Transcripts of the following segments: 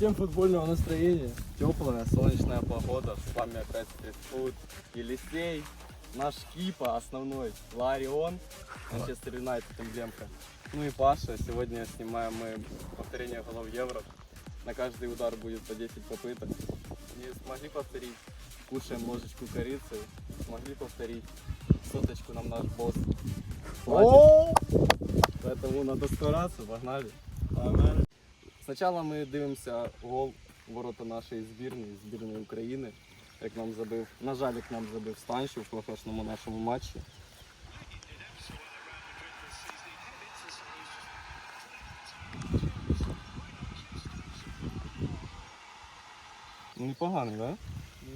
Всем футбольного настроения. Теплая, солнечная погода. С вами опять стритфуд. Елисей, наш Кипа основной, Ларион, Манчестер Юнайтед эмблемка. Ну и Паша. Сегодня снимаем мы повторение голов Евро. На каждый удар будет по 10 попыток. Не смогли повторить. Кушаем ложечку корицы. Смогли повторить. Соточку нам наш босс платит. Поэтому надо стараться. Погнали. Погнали. Спочатку ми дивимося гол ворота нашої збірної, збірної України. Як нам забив, на жаль, як нам забив Станчев в професійному нашому матчі. Ну непоганий. Да?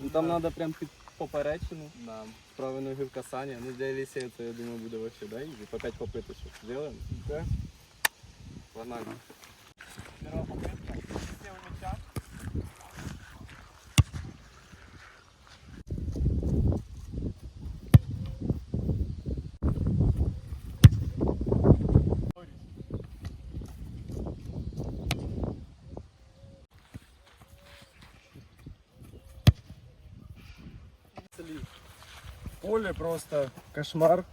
Ну, там треба прям під поперечину. Да. З правої ноги в касання. Ну для Елісея це, я думаю, буде вообще, да? Ізі. По 5 попиточок. Зробимо? Да. Погнали. Поле просто кошмар.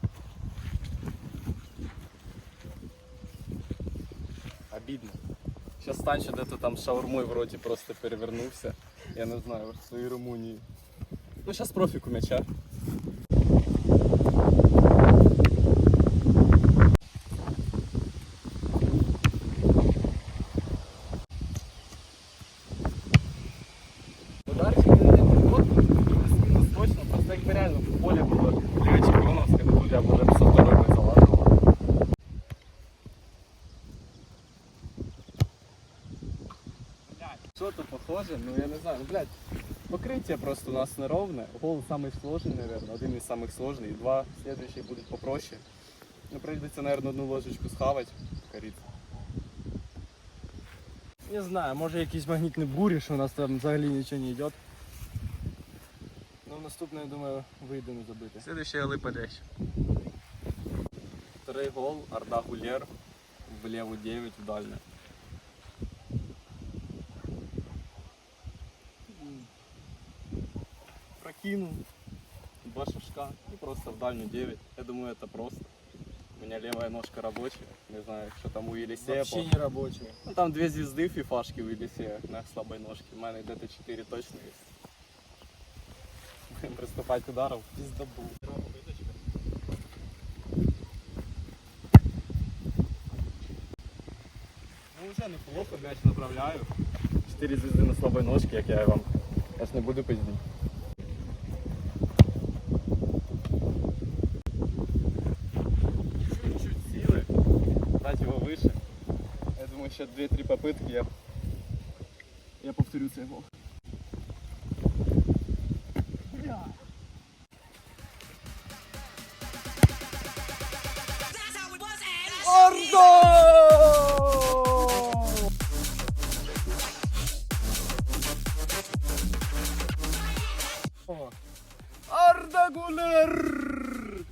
Зараз Станчо де-то там з шаурмою в роті просто перевернувся. Я не знаю, в своїй Румунії. Ну, зараз профік у м'яча. ну я не знаю, ну, блядь, покрытие просто у нас неровное. Гол самый сложный, наверное, один из самых сложных. И два следующие будут попроще. Ну, придется, наверное, одну ложечку схавать, корицы. Не знаю, може якісь магнітні бурі, що у нас там взагалі нічого не йде. Ну, наступне, я думаю, вийде не забити. Следующий голы подальше. Второй гол, Арда Гулер, в левую 9, в дальнюю. Прокинул, два шажка и просто в дальнюю 9. Я думаю, это просто. У меня левая ножка рабочая. Не знаю, что там у Елисея. Вообще по- не робочі. Ну, там две звезды фифашки у Елисея на слабой ножке. У мене где-то 4 точно есть. Будем приступать к ударам. Піздабу. Ну вже неплохо, м'яч направляю. Чотири звезди на слабой ножці, як я вам. Я ж не буду пиздити. Еще 2-3 попытки я, я повторю цей гол. Арда Гулер!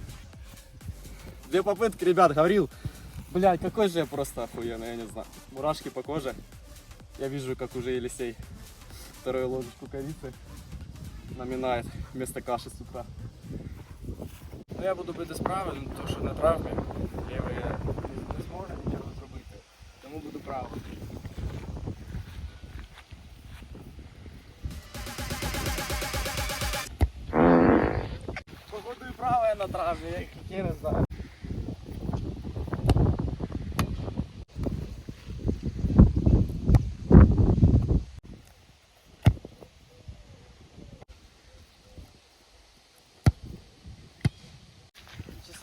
Две попытки, ребят, говорил. Блять, какой же я просто охуенный, я не знаю. Мурашки по коже. Я вижу, как уже Елисей вторую ложечку корицы наминает вместо каши с утра. Ну я буду бити правильно, тому що на травмі лівий я не- не зможу нічого зробити. Тому буду правий. Походу і правий на травмі, я, я не знаю.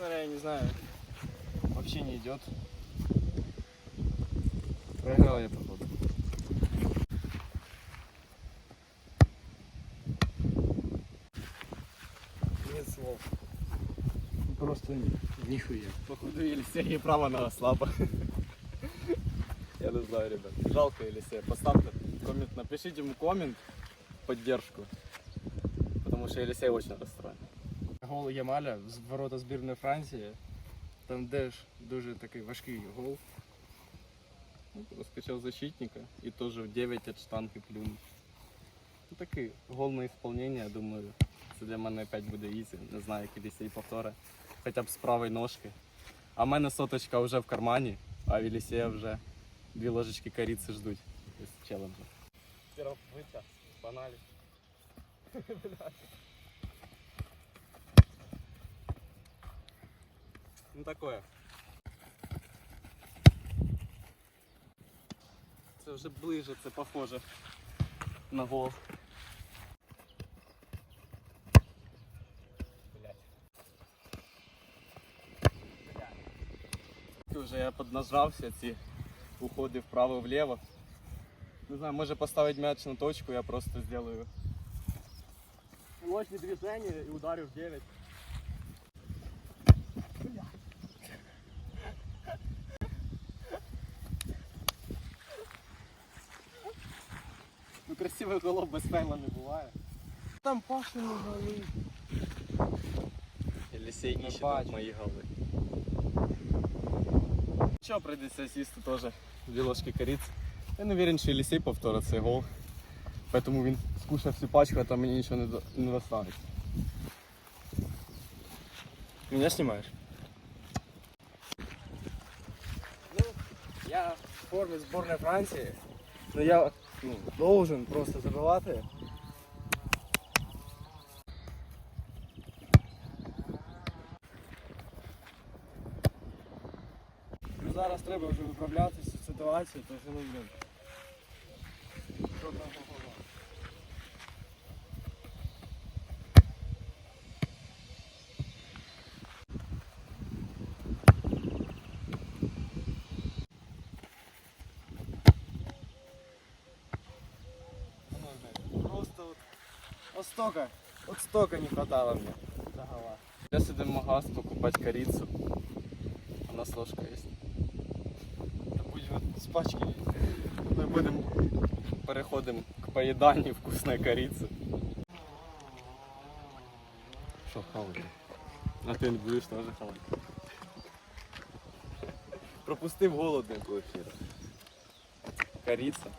Говоря, я не знаю. Вообще не идет. Проиграл я, походу. Нет слов. Просто нихуя. Походу Елисей право на слабо. Я не знаю, ребят. Жалко Елисея. Поставьте коммент, напишите ему коммент поддержку. Потому что Елисей очень расстроен. Гол Ямаля з ворота збірної Франції. Там теж дуже такий важкий гол. Ну, просто скачал защитника и тоже в 9 от штанги плюнув. Ну такий гол на ісполнення, я думаю, це для мене опять буде ізі. Не знаю, як Єлісей повтори. Хоча б з правої ножки. А в мене соточка вже в кармані, а в Єлісея вже дві ложечки кориці ждуть із челенджа. Перша витя, такое. Це вже ближе, це похоже на. Блять. Вже я поднажрався ці уходи вправо-вліво. Не знаю, може поставити м'яч на точку, я просто сделаю ложные движения и ударю в 9. Ну красивих голов без фейла не буває. Там пашені голи. Елісей Не іще бачу. мої голи. Що прийдеться з'їсти теж дві ложки кориці. Я не уверен, що Елісей повторить цей гол. Поэтому він скушав всю пачку, а там мені нічого не, до- не достанеться. Меня снимаешь? Ну, я в форме сборной Франции, но я ну, должен просто забивати. Ну, Зараз треба вже виправляти цю ситуацію, то що ну блін. Що там було? Вот столько, вот столько не хватало мне. Догова. Сейчас идем в магаз покупать корицу. У нас ложка есть. Та будемо з пачки. Ми будемо переходимо к поїданню вкусної кориці. Що хавати? А ти не будеш теж хавати? Пропустив голодненьку ефір. Корица.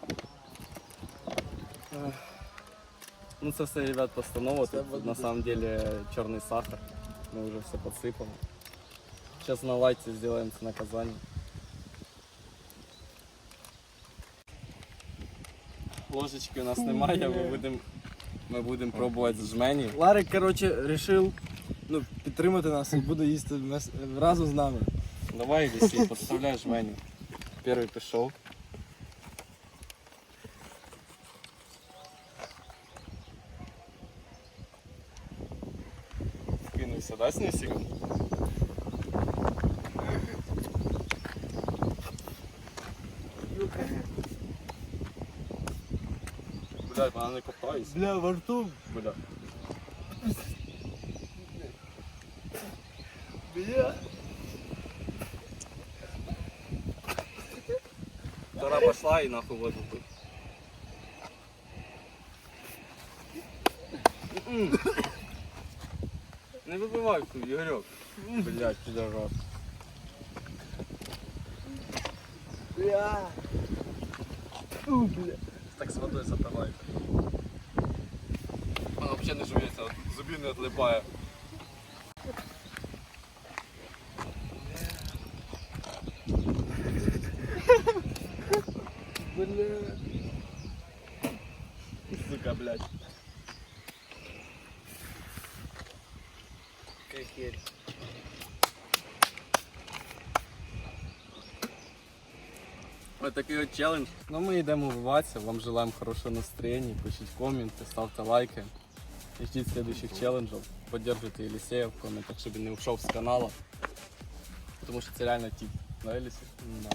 Эх. Ну це все, ребят, постанова. Це Тут буде на самом деле черный сахар. Мы уже все подсыпали. Сейчас на лайте сделаем це наказание. Ложечки у нас немає, ми будемо ми будемо пробувати з жмені. Ларик, короче, решил ну, підтримати нас і буде їсти вмес- разом з нами. Давай, Лисей, подставляй жменю. Перший пішов. Кинувся, да, Несігом? Блядь, вона не копаюсь. Бля, во рту. Бля. Бля. Втора пошла и нахуй воду пить. М-м. Не вибивай тут, Ігорьок. Блять, підорвав. Бля. У, бля. Так з водою запивай. Вона взагалі не жується, зубів не отлипає. Бля. Сука, блядь. Ось такий от челендж. Ну ми йдемо вбиватися, вам желаємо хорошого настроєння, пишіть коменти, ставте лайки. І ждіть следующих челенджів. Поддержуйте Елісея в коментах, щоб він не ушов з каналу. Тому що це реально тип. Да, Елісей? Да.